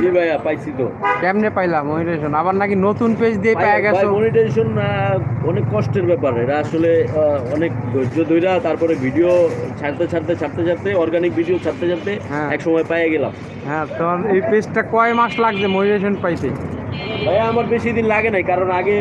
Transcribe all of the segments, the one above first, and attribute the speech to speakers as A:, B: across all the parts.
A: জি ভাইয়া পাইছি তো।
B: কেমনে পাইলাম মনিটাইজেশন আবার নাকি নতুন পেজ দিয়ে পেয়ে গেছো?
A: মনিটাইজেশন অনেক কষ্টের ব্যাপার। এটা আসলে অনেক ধৈর্য ধৈরা তারপরে ভিডিও ছাড়তে ছাড়তে ছাড়তে ছাড়তে অর্গানিক ভিডিও ছাড়তে ছাড়তে
B: হ্যাঁ।
A: এক সময় পেয়ে গেলাম।
B: হ্যাঁ তখন এই পেজটা কয় মাস লাগছে মনিটাইজেশন পাইতে?
A: ভাইয়া আমার বেশি দিন লাগে নাই কারণ আগে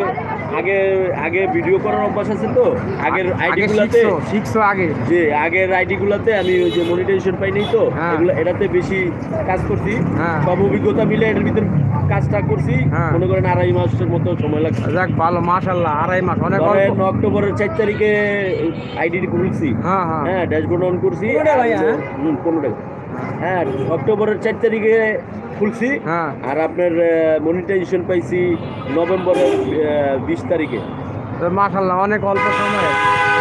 A: আগে আগে ভিডিও করার অভ্যাস আছে তো? আগের আইডি
B: আগে
A: গুলাতে
B: শিখছো আগে।
A: যে আগের আইডি গুলাতে আমি ওই যে মনিটাইজেশন পাই নাই তো?
B: হ্যাঁ।
A: এগুলো এটাতে বেশি কাজ করছি।
B: হ্যাঁ।
A: সব অভিজ্ঞতা মিলে এটার ভিতর কাজটা করছি।
B: হ্যাঁ।
A: মনে করেন আড়াই মাসের মতো সময় লাগছে।
B: যাক ভালো মাশাল্লাহ আড়াই মাস অনেক অল্প।
A: অক্টোবরের চার তারিখে আইডি খুলছি।
B: হ্যাঁ হ্যাঁ।
A: ড্যাশবোর্ড অন করছি।
B: হ্যাঁ?
A: হুম, হ্যাঁ অক্টোবরের চার তারিখে খুলছি।
B: হ্যাঁ।
A: আর আপনার মনিটাইজেশন পাইছি নভেম্বরের বিশ তারিখে।
B: মাশাল্লাহ অনেক অল্প সময়ে।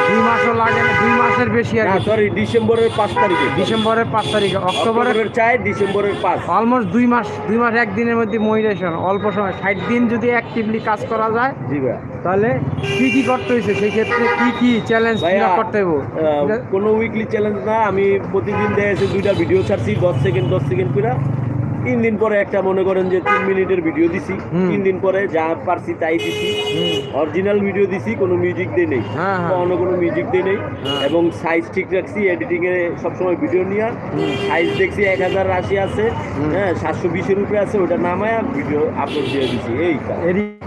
B: দুই মাসও লাগে না দুই মাসের বেশি আর
A: সরি ডিসেম্বরের পাঁচ তারিখে।
B: ডিসেম্বরের পাঁচ তারিখে অক্টোবরের
A: চার ডিসেম্বরের পাঁচ।
B: অলমোস্ট দুই মাস দুই মাস একদিনের মধ্যে মনিটাইজেশন অল্প সময়। ষাট দিন যদি অ্যাক্টিভলি কাজ করা যায়
A: জি ভাইয়া
B: তাহলে কি কি করতে হয়েছে সেই ক্ষেত্রে কি কি চ্যালেঞ্জ করতে হইব?
A: কোনো উইকলি চ্যালেঞ্জ না আমি প্রতিদিন যাচ্ছে দুইটা ভিডিও ছাড়ছি দশ সেকেন্ড দশ সেকেন্ড করে তিন দিন পরে একটা মনে করেন যে তিন মিনিটের ভিডিও দিছি। তিন দিন পরে যা পারছি তাই দিছি। অরিজিনাল ভিডিও দিছি কোনো মিউজিক দিয়ে নেই।
B: হ্যাঁ, হ্যাঁ।
A: অন্য কোনো মিউজিক দিয়ে নেই।
B: হ্যাঁ।
A: এবং সাইজ ঠিক রাখছি এডিটিং এ সবসময় ভিডিও নিয়ে সাইজ দেখছি এক হাজার আশি আছে। হ্যাঁ সাতশো বিশের উপরে আছে ওটা নামায় ভিডিও আপলোড দিয়ে দিছি। এই।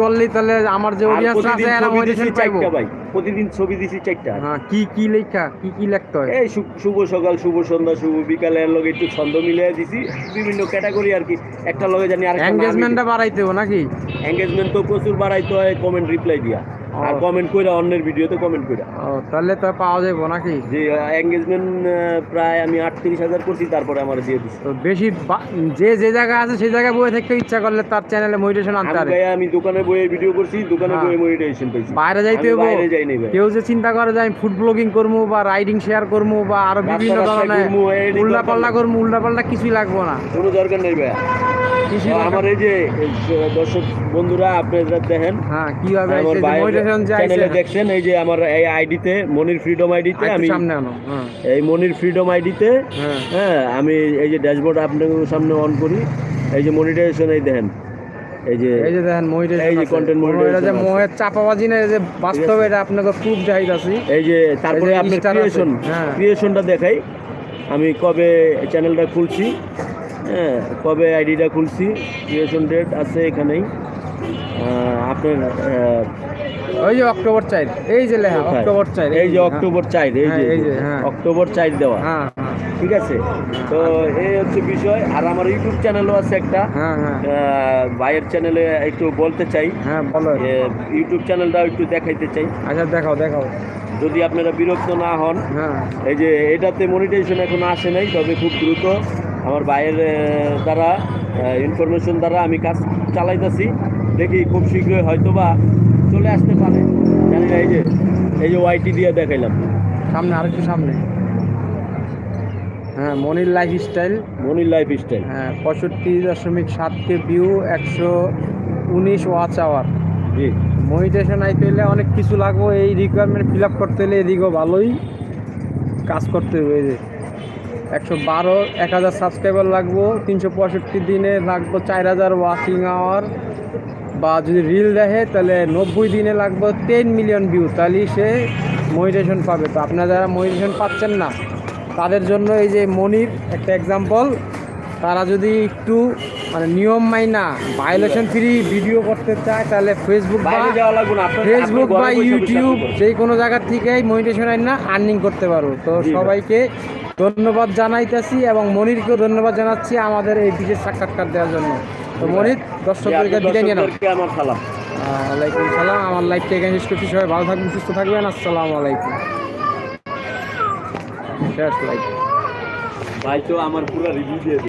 B: করলে তাহলে আমার যে অডিয়েন্স
A: প্রতিদিন
B: আছে এরা
A: ছবি দিছি
B: পাইবো।
A: চারটা প্রতিদিন ছবি দিছি চারটা।
B: কি কি লেখা কি কি লিখতে হয়?
A: এই শুভ সকাল শুভ সন্ধ্যা শুভ বিকালে এর লগে একটু ছন্দ মিলিয়ে দিছি। বিভিন্ন ক্যাটাগরি আর কি। একটা লগে জানি আর
B: এনগেজমেন্টটা বাড়াইতে হবে নাকি?
A: এনগেজমেন্ট তো প্রচুর বাড়াইতে হয় কমেন্ট রিপ্লাই দিয়া। আর কমেন্ট কইরা অন্যের ভিডিওতে কমেন্ট কইরা।
B: তাহলে তো পাওয়া যাবে নাকি?
A: যে এঙ্গেজমেন্ট প্রায় আমি আটত্রিশ হাজার করছি তারপরে আমার দিয়ে
B: তো বেশি যে যে জায়গায় আছে সেই জায়গায় বসে থাকতে ইচ্ছা করলে তার চ্যানেলে মনিটাইজেশন আনতে পারে।
A: আমি দোকানে বইয়ে ভিডিও করছি দোকানে
B: হ্যাঁ।
A: বইয়ে মনিটাইজেশন পাইছি।
B: বাইরে যাইতে
A: বাইরে যাই নাই
B: কেউ যে চিন্তা করে যে আমি ফুড ব্লগিং করব বা রাইডিং শেয়ার করব বা আরও বিভিন্ন ধরনের উল্টা পাল্টা করব উল্টা পাল্টা কিছুই লাগবো না।
A: কোনো দরকার নেই ভাইয়া। আমার এই যে দর্শক বন্ধুরা আপনারা দেখেন।
B: হ্যাঁ কীভাবে
A: আমার
B: মনিটাইজেশন
A: চ্যানেলে দেখছেন এই যে আমার এই আইডিতে মনির ফ্রিডম আইডিতে আমি
B: সামনে আনো হ্যাঁ।
A: এই মনির ফ্রিডম আইডিতে
B: হ্যাঁ।
A: হ্যাঁ আমি এই যে ড্যাশবোর্ড আপনাদের সামনে অন করি। এই যে মনিটাইজেশন এই দেখেন। এই যে
B: এই যে দেখেন মনিটাইজেশন
A: এই যে
B: যে মোহের চাপাবাজি না এই যে বাস্তবে এটা আপনাকে প্রুফ দেখাইতাছি
A: এই যে তারপরে আপনার
B: আছে,
A: ক্রিয়েশন
B: হ্যাঁ।
A: ক্রিয়েশনটা দেখাই। আমি কবে চ্যানেলটা খুলছি হ্যাঁ। কবে আইডিটা খুলছি? ক্রিয়েশন ডেট আছে এখানেই। আপনার
B: ওই যে অক্টোবর চার। এই যে লেখা অক্টোবর চার
A: এই যে অক্টোবর চার এই
B: হ্যাঁ,
A: যে
B: হ্যাঁ।
A: অক্টোবর চার দেওয়া।
B: হ্যাঁ হ্যাঁ।
A: ঠিক আছে? তো এই হচ্ছে বিষয়। আর আমার ইউটিউব চ্যানেলও আছে একটা।
B: হ্যাঁ হ্যাঁ।
A: ভাইয়ের চ্যানেলে একটু বলতে চাই।
B: হ্যাঁ বলো।
A: ইউটিউব চ্যানেলটাও একটু দেখাইতে চাই।
B: আচ্ছা দেখাও দেখাও।
A: যদি আপনারা বিরক্ত না হন
B: হ্যাঁ।
A: এই যে এটাতে মনিটাইজেশন এখন আসে নাই তবে খুব দ্রুত আমার ভাইয়ের দ্বারা ইনফরমেশন দ্বারা আমি কাজ চালাইতেছি। দেখি খুব শীঘ্রই হয়তো বা চলে আসতে পারে। জানি না এই যে এই যে ওয়াইটি দিয়ে দেখাইলাম।
B: সামনে আরেকটু সামনে। হ্যাঁ Monir lifestyle
A: Monir lifestyle
B: হ্যাঁ পঁয়ষট্টি দশমিক সাতকে ভিউ একশো উনিশ ওয়াচ আওয়ার
A: জি।
B: মনিটেশন আইতে হলে অনেক কিছু লাগবো এই রিকোয়ারমেন্ট ফিল আপ করতে হলে এদিকেও ভালোই কাজ করতে হবে এই যে। একশো বারো এক হাজার সাবস্ক্রাইবার লাগবো তিনশো পঁয়ষট্টি দিনে লাগবো চার হাজার ওয়াচিং আওয়ার বা যদি রিল দেখে তাহলে নব্বই দিনে লাগবো টেন মিলিয়ন ভিউ তাহলেই সে মনিটেশন পাবে। তো আপনারা যারা মনিটেশন পাচ্ছেন না তাদের জন্য এই যে মনির একটা এক্সাম্পল তারা যদি একটু মানে নিয়ম মাইনা ভায়োলেশন ফ্রি ভিডিও করতে চায় তাহলে ফেসবুক ফেসবুক বা ইউটিউব যে কোনো জায়গার থেকেই মনিটেশন আইন না আর্নিং করতে পারো। তো সবাইকে ধন্যবাদ জানাইতেছি এবং মনিরকেও ধন্যবাদ জানাচ্ছি আমাদের এই বিশেষ সাক্ষাৎকার দেওয়ার জন্য। তো মনির
A: দর্শক
B: দর্শকদেরকে বিদায় নিয়ে
A: আমার সালাম।
B: ওয়ালাইকুম সালাম আমার লাইফটা এখানে শেষ করছি সবাই ভালো থাকবেন সুস্থ থাকবেন আসসালামু আলাইকুম। শেষ লাইক
A: ভাই তো আমার পুরো রিভিউ দিয়ে